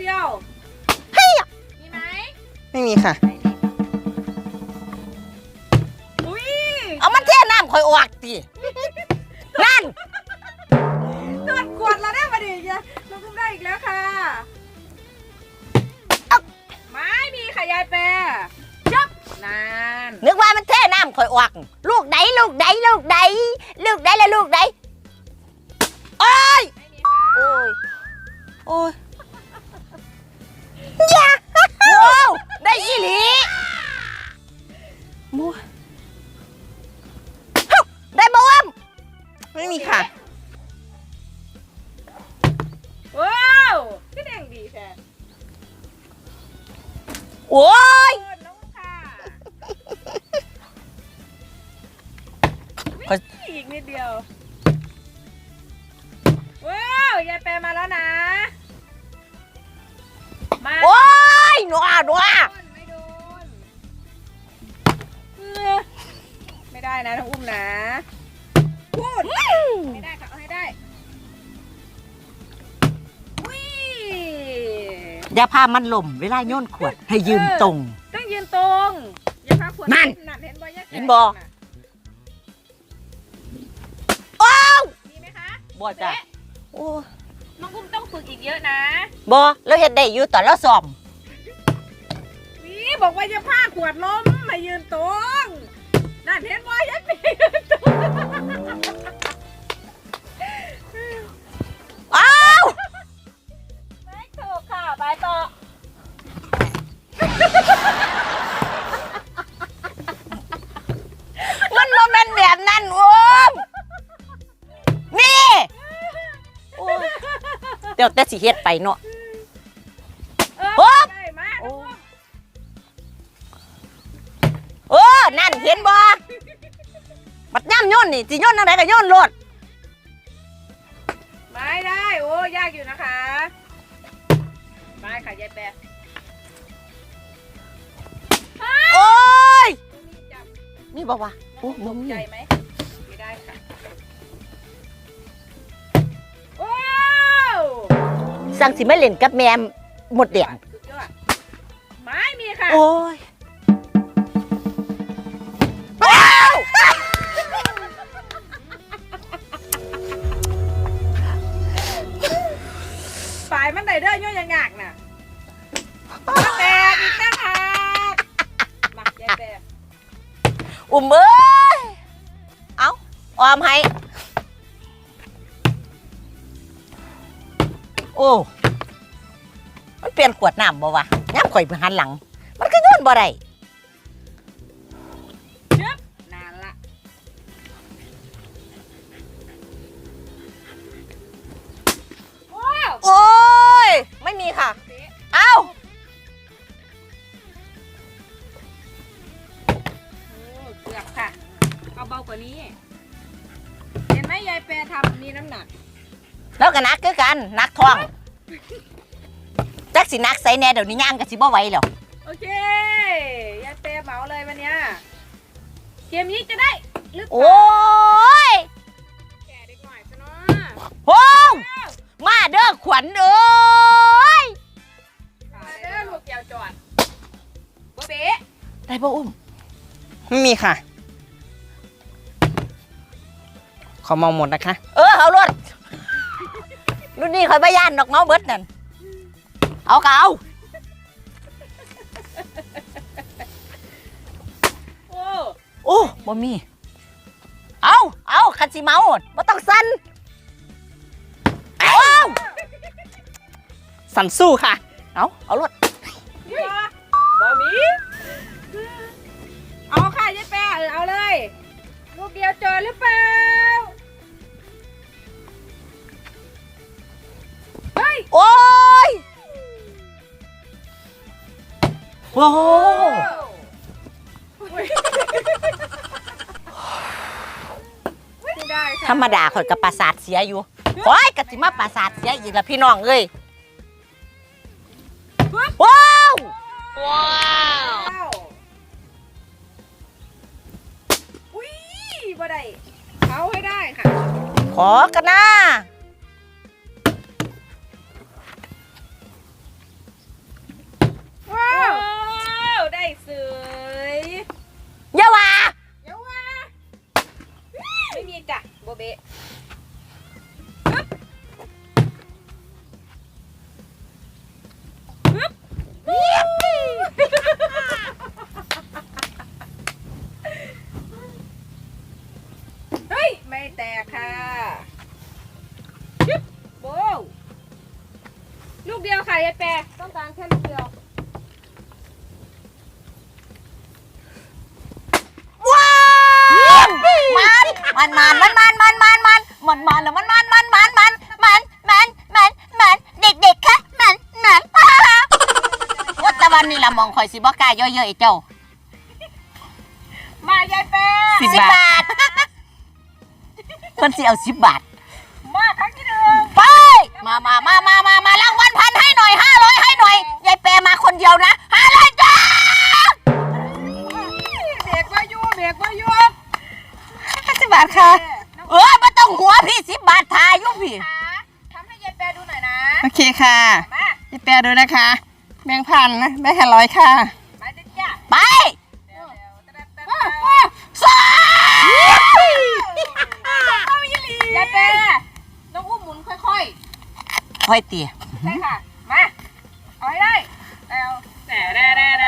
เดียวเฮ้ยมีไหมไม่มีค่ะ อุ้ยเอามันเทน้ำคอยออกตินั่นตรวจกวดเราได้มาดิยะน้องกุ้งได้อีกแล้วค่ะเอ้าไม่มีค่ะยายแปรจับนานนึกว่ามันเทน้ำคอยออกลูกใดลูกใดลูกใดลูกใดละลูกใดโอ้ยไม่มีค่ะโอ้ยโอ้ยอย่ โอ้ยโดนน้องค่ะขออีกนิดเดียว ว้าว ยายแปรมาแล้วนะ มาโอ้ยหนัวหนัวไม่โดนเออไม่ได้นะน้องอุ้มนะ พูด ไม่ได้ค่ะ อย่าพามันหล่มเวลาโยนขวดให้ยืนตรง ต้องยืนตรงอย่าพาขวดนั่นหนักเห็นบ่ยักษ์เห็นบ่โอ้วมีไหมคะบ่จ้ะเป๊ะโอ้น้องอุ้มต้องฝึกอีกเยอะนะบ่เราเฮ็ดได้อยู่ตอนเราซ้อมวิบอกว่าอย่าพาขวดล้มมายืนตรงนั่นเห็นบ่ยักษ์ยืนตรง สิเฮ็ดไปเนาะเออโอ๊บได้มาโอ้โอ้นั่นเห็นบ่บัดย่ำโยนนี่สิโยนทางไหนก็โยนโลดไม่ได้โอ้ยากอยู่นะคะไปค่ะยายแปะโอ้ยมีจับนี่บ่วะโอ้ตบ่กมีใจไหมไม่ สั่งสิมาเล่นกับแม่หมดแดงสุดยอดไม่มีค่ะโอ้ยว้าวฝ่ายมันไดเดอร์ย่อยยากๆน่ะแปะอีกตั้งหากมายายแปะอุ้มเอ้ย เอาออมให้ โอ้ มันเปลี่ยนขวดน้ำบ่วะย้ำข่อยไปหันหลัง มันก็โย้อนบ่ได้จึ๊บนานละว้าวโอ้ย ไม่มีค่ะเป๊ะเอ้า โอ้เกือบค่ะ เอาเบากว่านี้ เห็นไหมยายแปรทำมีน้ำหนัก แล้วก็นักคือกันนักท้อง จักสินักใส่แน่เดี๋ยวนี้ย่างก็สิบ่ไหวแล้วโอเคยายเปย์เหมาเลยวันเนี้ยเกมนี้จะได้หรือเปโอ้ล่ายแก่เด็กหน่อยซะเนาะโหมาเด้อขวัญเอ้ยมาเด้อลูกเกี่ยวจอดบ๊เบ๊ะได้ป่ะอุ้มไม่มีค่ะ ขอมองหมดนะคะ เออเอารถ รุ่นนี้คอยไปย่านดอกเมาเบิดนั่นเอาก็เอาโอ้โอ้บ่มี เอาเอาคันสิเมาบ่ต้องสั่นเอาสั่นสู้ค่ะ เอาเอารถบะหมี่เอาค่ะยายแปะเอาเลย ลูกเดียวเจอหรือเปล่า โอ้โหอุ๊ยไม่ได้ค่ะธรรมดาข่อยกับประสาทเสียอยู่โอ้ยกะสิมาประสาทเสียอีกละพี่น้องเอ้ยว้าวว้าวว้าวอุ้ยบ่ได้เขาให้ได้ค่ะขอกันนะ ไม่แตกค่ะชึบโบลูกเดียวค่ะยายแปรต้องการแค่ลูกเดียวว้าวมันมันมันมันมันมันมันมันมันแล้วมันมันมันมันมันมันมันมันมันเด็กเด็กค่ะมันมันว่าแต่วันนี้ละมองคอยสิบ่กล้าย่อยๆเจ้า มายายแปรสิบบาท เพิ่นสิเอาสิบบาท มาครั้งที่หนึ่งไป มามามามามามารางวัลพันให้หน่อยห้าร้อยให้หน่อย ยายแปรมาคนเดียวนะห้าร้อยจ้าเบรกว่าอยู่เบรกว่าอยู่สิบบาทค่ะ เออไม่ต้องหัวพี่สิบบาททายอยุพี่ ขาทำให้ยายแปรดูหน่อยนะ โอเคค่ะมาพี่แปรดูนะคะ แบงค์พันนะแบงค์ห้าร้อยค่ะ มาดิจ้ะไป ยายเป้ต้องอุ้มหมุนค่อยๆค่อยเตี๋ยใช่ค่ะ มา เอาให้ได้แล้วแต่แร่แร่แร่